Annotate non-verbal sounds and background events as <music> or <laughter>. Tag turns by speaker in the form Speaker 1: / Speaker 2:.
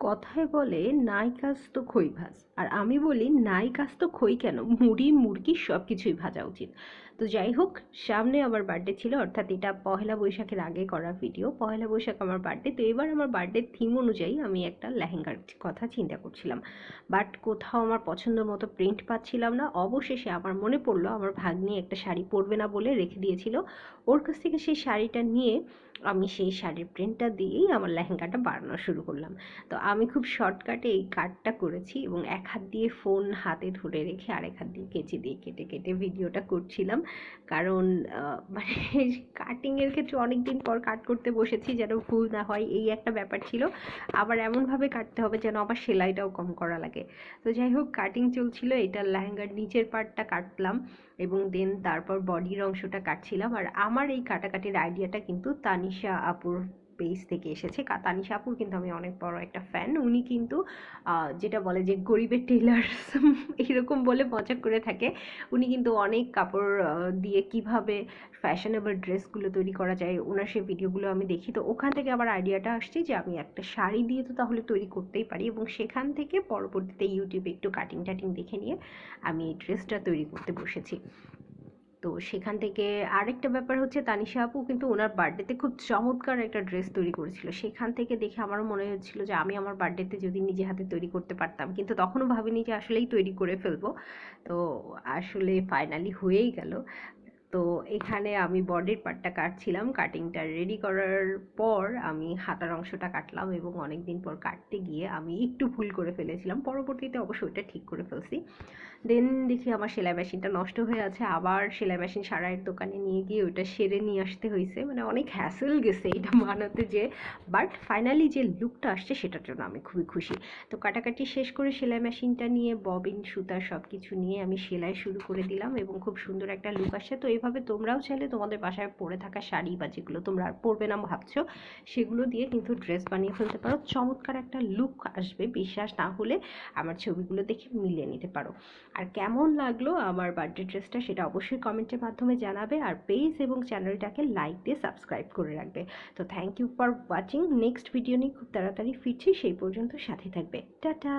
Speaker 1: কথায় বলে নাই কাজ তো খই ভাজ আর আমি বলি নাই কাজ তো খই কেন? মুড়ি, মুরগি সব কিছুই ভাজা উচিত। তো যাই হোক, সামনে আমার বার্থডে ছিল, অর্থাৎ এটা পহেলা বৈশাখের আগে করা ভিডিও পহেলা বৈশাখ আমার বার্থডে তো এবার আমার বার্থডে থিম অনুযায়ী আমি একটা লেহেঙ্গার কথা চিন্তা করছিলাম। বাট কোথাও আমার পছন্দ মতো প্রিন্ট পাচ্ছিলাম না। অবশেষে আমার মনে পড়ল, আমার ভাগ্নি একটা শাড়ি পরবে না বলে রেখে দিয়েছিল। ওর কাছ থেকে সেই শাড়িটা নিয়ে আমি সেই শাড়ির প্রিন্টটা দিয়েই আমার লেহেঙ্গাটা বানানো শুরু করলাম। তো আমি খুব শর্টকাটে এই কাটটা করেছি এবং এক হাত দিয়ে ফোন হাতে ধরে রেখে আরেক হাত দিয়ে কেচি দিয়ে কেটে কেটে ভিডিওটা করছিলাম। কারণ মানে <laughs> কাটিংয়ের ক্ষেত্রে অনেক দিন পর কাট করতে বসেছি যেন ভুল না হয়, এই একটা ব্যাপার ছিল। আবার এমনভাবে কাটতে হবে যেন আবার সেলাইটাও কম করা লাগে। তো যাই হোক কাটিং চলছিল, এটা লেহেঙ্গার নিচের পার্টটা কাটলাম এবং দেন তারপর বডির অংশটা কাটছিলাম। আর আমার এই কাটাকাটির আইডিয়াটা কিন্তু তানিশা আপুর পেজ থেকে এসেছে। কা- তানিশা আপুর কিন্তু আমি অনেক বড় একটা ফ্যান উনি কিন্তু যেটা বলে যে গরিবের টেলার <laughs> এরকম বলে মজা করে থাকে। উনি কিন্তু অনেক কাপড় দিয়ে কীভাবে ফ্যাশনেবল ড্রেসগুলো তৈরি করা যায় ওনার সেই ভিডিওগুলো আমি দেখি। তো ওখান থেকে আমার আইডিয়াটা আসছে যে আমি একটা শাড়ি দিয়ে তো তাহলে তৈরি করতেই পারি এবং সেখান থেকে পরবর্তীতে ইউটিউবে একটু কাটিং টাটিং দেখে নিয়ে আমি এই ড্রেসটা তৈরি করতে বসেছি। তো সেখান থেকে আরেকটা ব্যাপার হচ্ছে তানিশা আপু কিন্তু ওনার বার্থডেতে খুব চমৎকার একটা ড্রেস তৈরি করেছিল। সেখান থেকে দেখে আমারও মনে হচ্ছিল যে আমি আমার বার্থডেতে যদি নিজে হাতে তৈরি করতে পারতাম। কিন্তু তখনও ভাবিনি যে আসলেই তৈরি করে ফেলব। তো আসলে ফাইনালি হয়েই গেল। তো এখানে আমি বডির পার্টটা কাটছিলাম। কাটিংটা রেডি করার পর আমি হাতার অংশটা কাটলাম এবং অনেক দিন পর কাটতে গিয়ে আমি একটু ভুল করে ফেলেছিলাম। পরবর্তীতে অবশ্য ওইটা ঠিক করে ফেলছি। দেন দেখি আমার সেলাই মেশিনটা নষ্ট হয়ে আছে। আবার সেলাই মেশিন সারাইয়ের দোকানে নিয়ে গিয়ে ওইটা সেরে নিয়ে আসতে হয়েছে মানে অনেক হ্যাসেল গেছে এটা মানাতে যে। বাট ফাইনালি যে লুকটা আসছে সেটার জন্য আমি খুবই খুশি। তো কাটাকাটি শেষ করে সেলাই মেশিনটা নিয়ে ববিন সুতা সব কিছু নিয়ে আমি সেলাই শুরু করে দিলাম এবং খুব সুন্দর একটা লুক আসছে। তো এইভাবে তোমরাও চাইলে তোমাদের বাসায় পরে থাকা শাড়ি বা যেগুলো তোমরা আর পরবে না ভাবছ, সেগুলো দিয়ে কিন্তু ড্রেস বানিয়ে ফেলতে পারো। চমৎকার একটা লুক আসবে, বিশ্বাস না হলে আমার ছবিগুলো দেখে মিলিয়ে নিতে পারো। আর কেমন লাগল আমার বার্থডে ড্রেসটা সেটা অবশ্যই কমেন্টের মাধ্যমে জানাবে আর পেজ এবং চ্যানেলটাকে লাইক দিয়ে সাবস্ক্রাইব করে রাখবে। তো thank you for watching next video নিয়ে খুব তাড়াতাড়ি ফিরছি, সেই পর্যন্ত সাথে থাকবে। টাটা!